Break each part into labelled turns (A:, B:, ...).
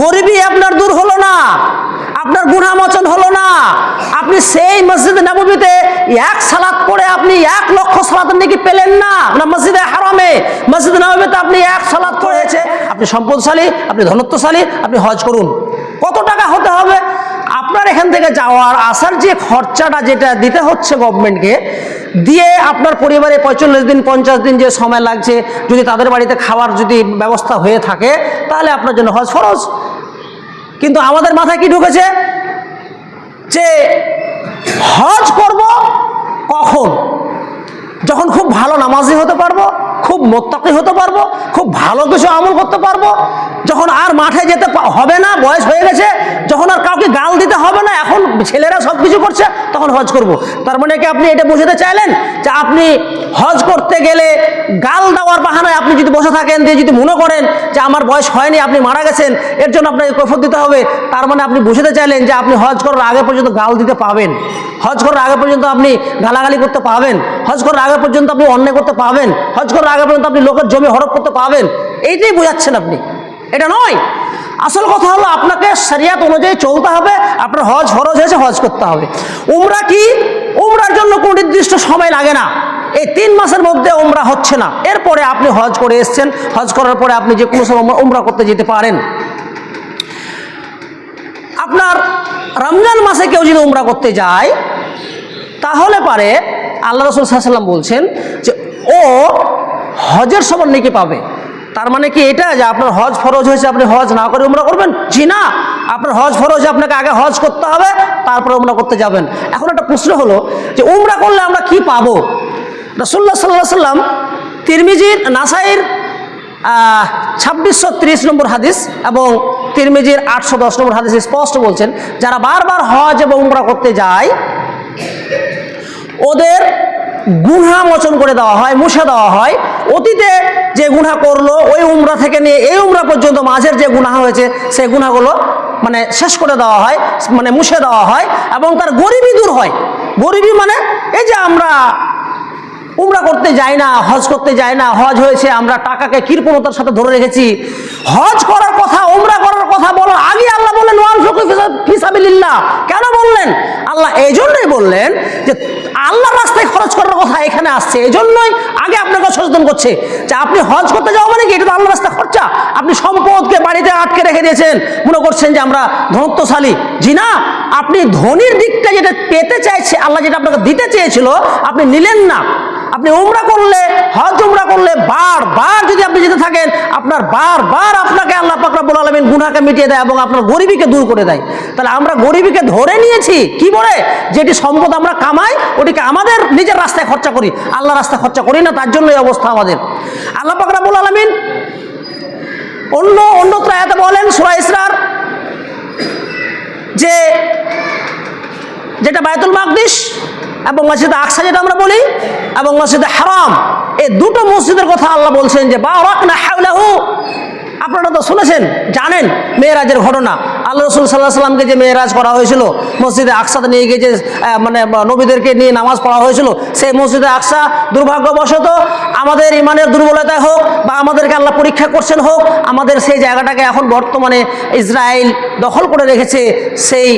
A: গরিবই আপনার দূর হলো না, আপনার গুণামোচন হলো না। আপনি সেই মসজিদ নবমীতে এক সালাত পড়ে আপনি এক লক্ষ সালাতের নাকি পেলেন না। আপনার মসজিদে হারামে, মসজিদ নবমীতে আপনি এক সালাত পড়েছে। আপনি সম্পদশালী, আপনি ধনত্বশালী, আপনি হজ করুন। কত টাকা হতে হবে? আপনার এখান থেকে যাওয়ার আসার যে খরচাটা যেটা দিতে হচ্ছে গভর্নমেন্টকে দিয়ে আপনার পরিবারে পঁয়চল্লিশ দিন, পঞ্চাশ দিন যে সময় লাগছে, যদি তাদের বাড়িতে খাওয়ার যদি ব্যবস্থা হয়ে থাকে, তাহলে আপনার জন্য হজ ফরজ। কিন্তু আমাদের মাথায় কি ঢুকেছে? যে হজ করব কখন? যখন খুব ভালো নামাজি হতে পারব খুব মোত্তাকি হতে পারব, খুব ভালো কিছু আমল করতে পারব। যখন আর মাঠে যেতে হবে না, বয়স হয়ে গেছে, যখন আর কাউকে গাল দিতে হবে না, এখন ছেলেরা সব কিছু করছে, তখন হজ করব। তার মানে কি আপনি এটা বোঝাতে চাইলেন? যে আপনি হজ করতে গেলে গাল দেওয়ার বাহানায় আপনি যদি বসে থাকেন, দিয়ে যদি মনে করেন যে আমার বয়স হয়নি, আপনি মারা গেছেন, এর জন্য আপনাকে কৈফত দিতে হবে। তার মানে আপনি বুঝতে চাইলেন যে আপনি হজ করার আগে পর্যন্ত গাল দিতে পাবেন। হজ করার আগে পর্যন্ত আপনি গালাগালি করতে পাবেন। হজ করার আগে পর্যন্ত আপনি অন্যায় করতে পাবেন। হজ করার আগে পর্যন্ত আপনি লোকের জমি হরপ করতে পাবেন এইটাই বোঝাচ্ছেন আপনি। এটা নয়। আসল কথা হলো আপনাকে শরিয়াত অনুযায়ী চলতে হবে, আপনার হজ ফরজ হয়েছে, হজ করতে হবে। উমরা কি? উমরার জন্য কোনো নির্দিষ্ট সময় লাগে না। এই তিন মাসের মধ্যে উমরা হচ্ছে না। এরপরে আপনি হজ করে এসছেন। হজ করার পরে আপনি যে কোনো সময় উমরা- উমরা করতে যেতে পারেন। আপনার রমজান মাসে কেউ যদি উমরা করতে যায়, তাহলে পারে আল্লাহ রসুল সাল্লাম বলছেন যে, ও হজের সমান নাকি পাবে। তার মানে কি এটা যে আপনার হজ ফরজ হয়েছে, আপনি হজ না করে উমরা করবেন? জি না। আপনার হজ ফরজ, আপনাকে আগে হজ করতে হবে, তারপরে উমরা করতে যাবেন। এখন একটা প্রশ্ন হলো যে উমরা করলে আমরা কি পাবো? রসুল্লাহ সাল্লাহ সাল্লাম তিরমিজির, নাসাইর ছাব্বিশশো তিরিশ নম্বর হাদিস এবং তিরমিজির আটশো দশ নম্বর হাদিস স্পষ্ট বলছেন, যারা বারবার হজ এবং উমরা করতে যায়, ওদের গুনহা মোচন করে দেওয়া হয়, মুছে দেওয়া হয়। অতীতে যে গুনহা করল, ওই উমরা থেকে নিয়ে এই উমরা পর্যন্ত মাঝের যে গুনাহ হয়েছে, সেই গুনাহগুলো মানে শেষ করে দেওয়া হয় মানে মুছে দেওয়া হয় এবং তার গরিবি দূর হয়। গরিবি মানে এই যে আমরা উমরা করতে যাই না, হজ করতে যাই না, হজ হয়েছে, আমরা টাকাকে কৃপণতার সাথে ধরে রেখেছি। হজ করার কথা, উমরা করার কথা বলার আগে আল্লাহ বললেন ওয়ান কেন বললেন? আল্লাহ এই জন্যই বললেন যে আল্লাহ রাস্তায় খরচ করার কথা এখানে আসছে। এই জন্যই আগে আপনাকে সচেতন করছে যে আপনি হজ করতে যাওয়া মানে কি? এটা তো আল্লাহ রাস্তা খরচা। আপনি সম্পদকে বাড়িতে আটকে রেখে দিয়েছেন। মনে করছেন যে আমরা ধনত্বশালী। জি না, আপনি ধনির দিকটা যেটা পেতে চাইছে, আল্লাহ যেটা আপনাকে দিতে চেয়েছিল, আপনি নিলেন না। আপনি উমরা করলে, হজ উমরা করলে বার বার যদি আপনি যেতে থাকেন, আপনার বার বার আপনাকে আল্লাহ পাকরাবুল আলমিন গুনাকে মিটিয়ে দেয় এবং আপনার গরিবীকে দূর করে দেয়। তাহলে আমরা গরিবীকে ধরে নিয়েছি, কি বলে? যেটি সম্পদ আমরা কামাই, ওটিকে আমাদের নিজের রাস্তায় খরচা করি। আল্লাহ রাস্তায় খরচা করি না, তার জন্য এই অবস্থা আমাদের। আল্লাহ পাকরাবুল আলমিন অন্য, অন্যত্র এত বলেন, সুরা ইসরার, যে, যেটা বায়তুল মাকদিস এবং মসজিদে আকসা যেটা আমরা বলি, এবং মসজিদে হারাম। এই দুটো মসজিদের কথা আল্লাহ বলছেন যে বা আপনারা তো শুনেছেন, জানেন মেয়েরাজের ঘটনা। আল্লাহ রসুল সাল্লাহ সাল্লামকে যে মেয়েরাজ করা হয়েছিল, মসজিদে আকসাতে নিয়ে গিয়ে যে মানে নবীদেরকে নিয়ে নামাজ পড়া হয়েছিল, সেই মসজিদে আকসা দুর্ভাগ্যবশত আমাদের ইমানের দুর্বলতায় হোক বা আমাদেরকে আল্লাহ পরীক্ষা করছেন হোক, আমাদের সেই জায়গাটাকে এখন বর্তমানে ইসরায়েল দখল করে রেখেছে, সেই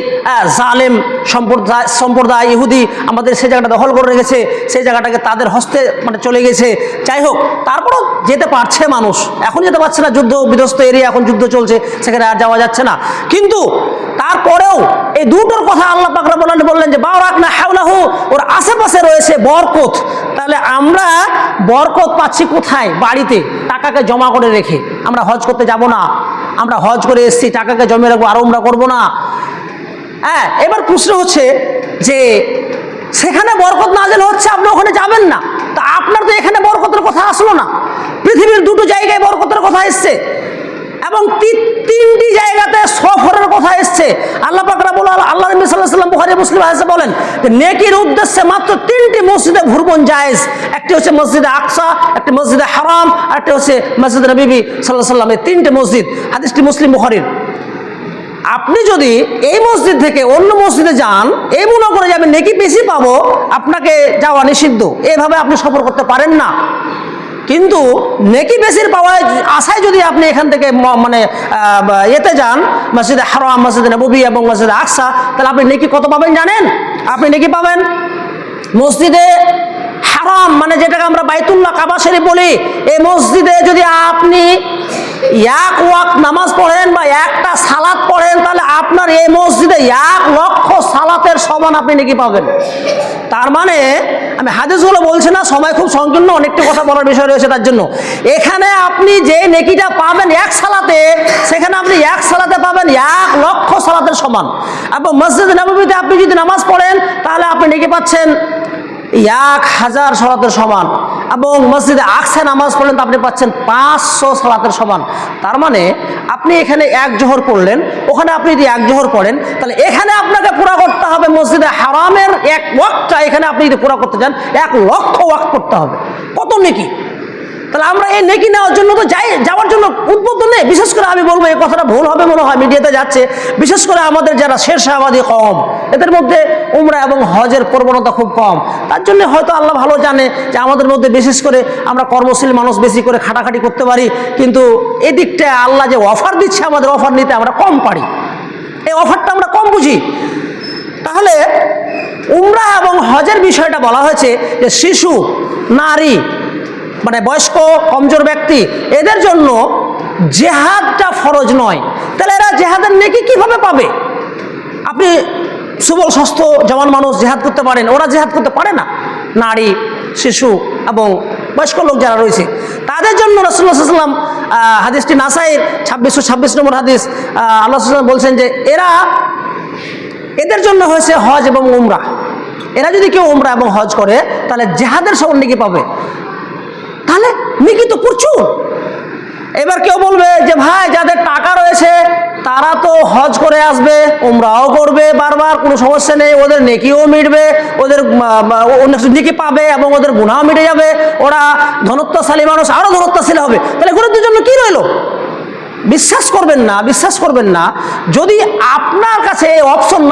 A: জালেম সম্প্রদায় সম্প্রদায় ইহুদি আমাদের সেই জায়গাটা দখল করে রেখেছে, সেই জায়গাটাকে তাদের হস্তে মানে চলে গেছে। যাই হোক, তারপরও যেতে পারছে মানুষ। এখন যেতে পারছে না যুদ্ধ, বিধ্বস্ত এরিয়া এখন যুদ্ধ চলছে, সেখানে আর যাওয়া যাচ্ছে না। কিন্তু তারপরেও এই দুটোর কথা আল্লাহ পাকরা বলেন বললেন যে, বারাক না হাওলাহু, ওর আশেপাশে রয়েছে বরকত। তাহলে আমরা বরকত পাচ্ছি কোথায়? বাড়িতে। টাকাকে জমা করে রেখে। আমরা হজ করতে যাব না। আমরা হজ করে এসেছি, টাকাকে জমে রাখব আরও আমরা করব না। হ্যাঁ এবার প্রশ্ন হচ্ছে যে, সেখানে বরকত নাজেল হচ্ছে, আপনি ওখানে যাবেন না? তা আপনার তো এখানে বরকতের কথা আসলো না। পৃথিবীর দুটো জায়গায় বরকতের কথা এসছে। এবং তিনটি জায়গাতে সফরের কথা এসছে। আল্লাহ পাকরা বলো আল্লাহ নবী বুখারী মুসলিম হাদিসে বলেন নেকির উদ্দেশ্যে মাত্র তিনটি মসজিদে ভ্রমণ জায়েজ। একটি হচ্ছে মসজিদে আকসা, একটি মসজিদে হারাম, আর একটি হচ্ছে মসজিদ নবীবি সাল্লাহ সাল্লাম এই তিনটে মসজিদ। হাদিসটি মুসলিম বুখারীর। আপনি যদি এই মসজিদ থেকে অন্য মসজিদে যান, এই মনে করে যাবেন নেকি বেশি পাবো, আপনাকে যাওয়া নিষিদ্ধ। এভাবে আপনি সফর করতে পারেন না। কিন্তু নেকি বেশির পাওয়ায় আশায় যদি আপনি এখান থেকে মানে এতে যান, মসজিদে হারাম, মসজিদে নবী এবং মসজিদে আকসা, তাহলে আপনি নেকি কত পাবেন জানেন? আপনি নেকি পাবেন? মসজিদে হারাম মানে যেটাকে আমরা বাইতুল্লাহ কাবা শরীফ বলি, এই মসজিদে যদি আপনি এক ওয়াক নামাজ পড়েন বা একটা সালাত পড়েন, তাহলে আপনার এই মসজিদে এক লক্ষ সালাতের সমান আপনি নাকি পাবেন। তার মানে আমি হাদিসগুলো বলছি না, সময় খুব সংকীর্ণ, অনেকটা কথা বলার বিষয় রয়েছে তার জন্য। এখানে আপনি যে নেকিটা পাবেন এক সালাতে, সেখানে আপনি এক সালাতে পাবেন এক লক্ষ সালাতের সমান। এবং মসজিদ নবীতে আপনি যদি নামাজ পড়েন, তাহলে আপনি নেকি পাচ্ছেন এক হাজার সালাতের সমান। এবং মসজিদে আকসা নামাজ পড়লেন তো আপনি পাচ্ছেন পাঁচশো সালাতের সমান। তার মানে আপনি এখানে এক জোহর পড়লেন, ওখানে আপনি যদি এক জোহর পড়েন, তাহলে এখানে আপনাকে পুরা করতে হবে মসজিদে হারামের এক ওয়াক্তটা, এখানে আপনি যদি পুরা করতে চান এক লক্ষ ওয়াক্ত করতে হবে। কত নেকি? তাহলে আমরা এই নেকি নেওয়ার জন্য তো যাই, যাওয়ার জন্য উদ্বুদ্ধ নেই। বিশেষ করে আমি বলব, এই কথাটা ভুল হবে মনে হয় মিডিয়াতে যাচ্ছে। বিশেষ করে আমাদের যারা শের শাহবাদী কম এদের মধ্যে উমরা এবং হজের প্রবণতা খুব কম। তার জন্য হয়তো আল্লাহ ভালো জানে যে আমাদের মধ্যে বিশেষ করে আমরা কর্মশীল মানুষ বেশি করে খাটাখাটি করতে পারি, কিন্তু এদিকটা আল্লাহ যে অফার দিচ্ছে আমাদের অফার নিতে আমরা কম পারি। এই অফারটা আমরা কম বুঝি। তাহলে উমরা এবং হজের বিষয়টা বলা হয়েছে যে শিশু, নারী মানে বয়স্ক, কমজোর ব্যক্তি, এদের জন্য জেহাদটা ফরজ নয়। তাহলে এরা জেহাদের নেকি কীভাবে পাবে? আপনি সুবল স্বাস্থ্য জওয়ান মানুষ জেহাদ করতে পারেন, ওরা জেহাদ করতে পারে না। নারী, শিশু এবং বয়স্ক লোক যারা রয়েছে, তাদের জন্য রসুল্লাহ সাল্লাম হাদিসটি নাসাইয়ের ছাব্বিশশো ছাব্বিশ নম্বর হাদিস আল্লাহ বলছেন যে, এরা এদের জন্য হয়েছে হজ এবং উমরা। এরা যদি কেউ উমরা এবং হজ করে, তাহলে জেহাদের নাকি পাবে। তাহলে নেকি তো প্রচুর। এবার কেউ বলবে যে, ভাই, যাদের টাকা রয়েছে তারা তো হজ করে আসবে ওমরাও করবে, বারবার কোনো সমস্যা নেই, ওদের নেকিও মিটবে, ওদের নেকি পাবে এবং ওদের গুণাও মিটে যাবে, ওরা ধনত্বশালী মানুষ আরও ধনত্বশালী হবে। তাহলে গুরুত্বের জন্য কি রইল? বিশ্বাস করবেন না, বিশ্বাস করবেন না। যদি আপনার কাছে অপশন না